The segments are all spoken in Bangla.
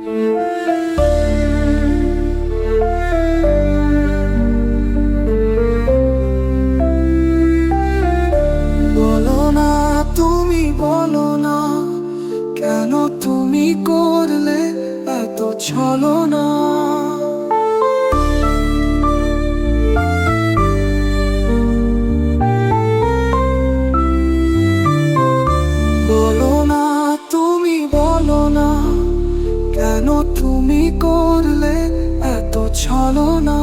বলো না তুমি বলো না কেন তুমি করলে এত ছলনা? তুমি করলে এত ছলনা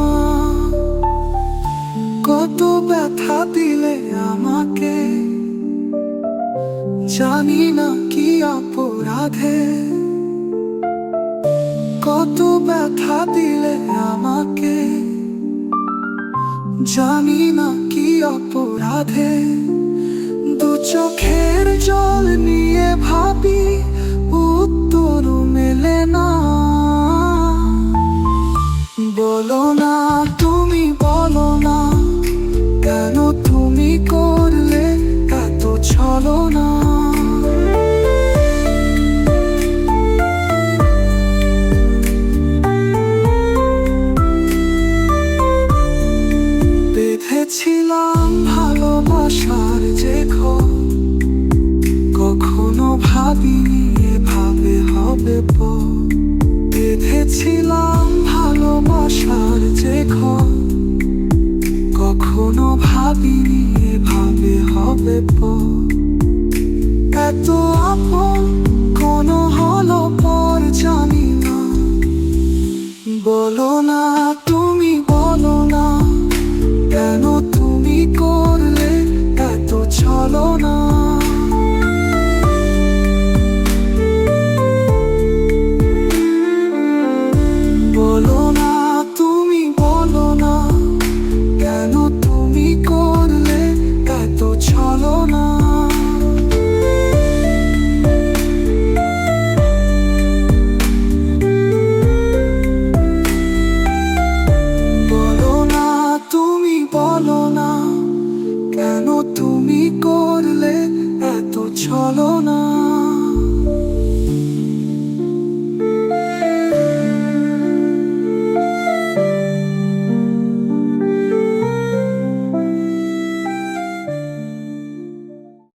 কত ব্যথা দিলে আমাকে। জানি না কি অপরাধে। কত ব্যথা দিলে আমাকে। জানি না কি অপরাধে। দু চোখের জল নিয়ে ভাবি ছলো না। বেঁধেছিলাম ভালোবাসার যে কখনো ভাবিনি এভাবে হবে পর বেঁধেছিলাম luna tú